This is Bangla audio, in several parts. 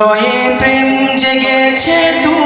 হয়ে প্রেম জেগেছে তোমায়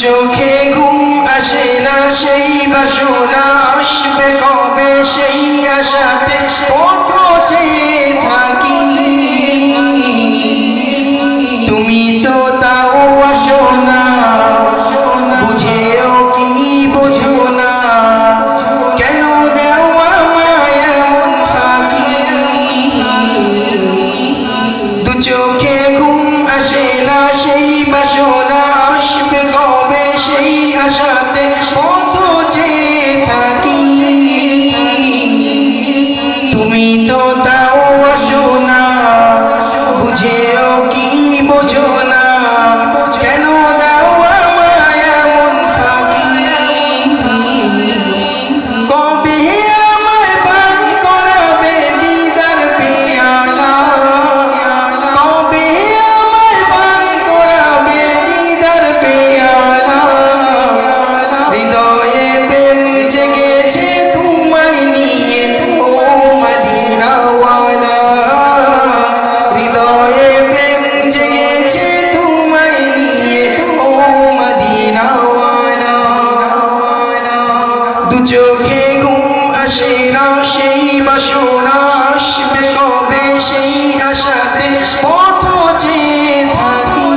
চোখে ঘুম আসে না, সেই বাসনা আসবে কবে? সেই আশাতে চেয়ে থাকি। তুমি তো তাও আসো না চোখে ঘুম আসে না, সেই বাসনা কবে সেই চোখে ঘুম আসে না সেই বাসনা আসবে কবে? সেই আশাতে পথ থাকি।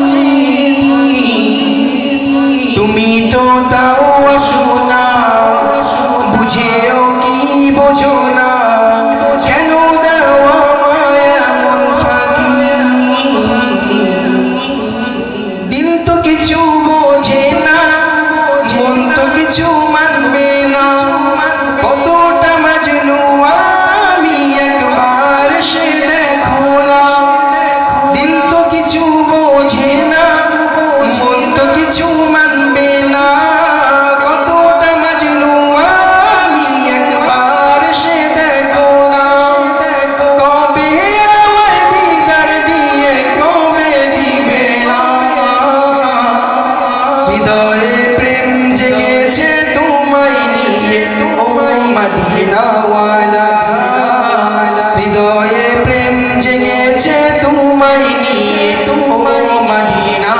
তুমি তো তাও আসো না বুঝেও কি বোঝো না? কেন দাও আমায় এমন ফাঁকি? দিল তো কিছু বোঝে না, মন তো কিছু জেগেছে তোমায় নিয়ে তোমায় মদিনাওয়ালা। হৃদয়ে প্রেম জেগেছে তোমায় নিয়ে তোমায় মদিনা